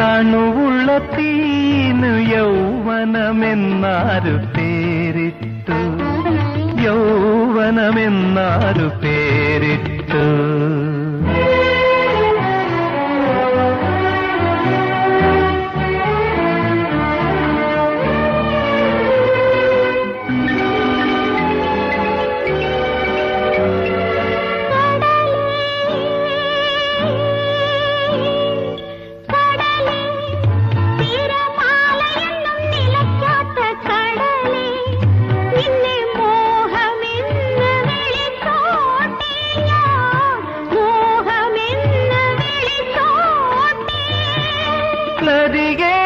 തണുവുള്ള യൗവനമെന്നാരു പേരിട്ടു. യൗവനമെന്നാരു പേരിട്ടു. கதியே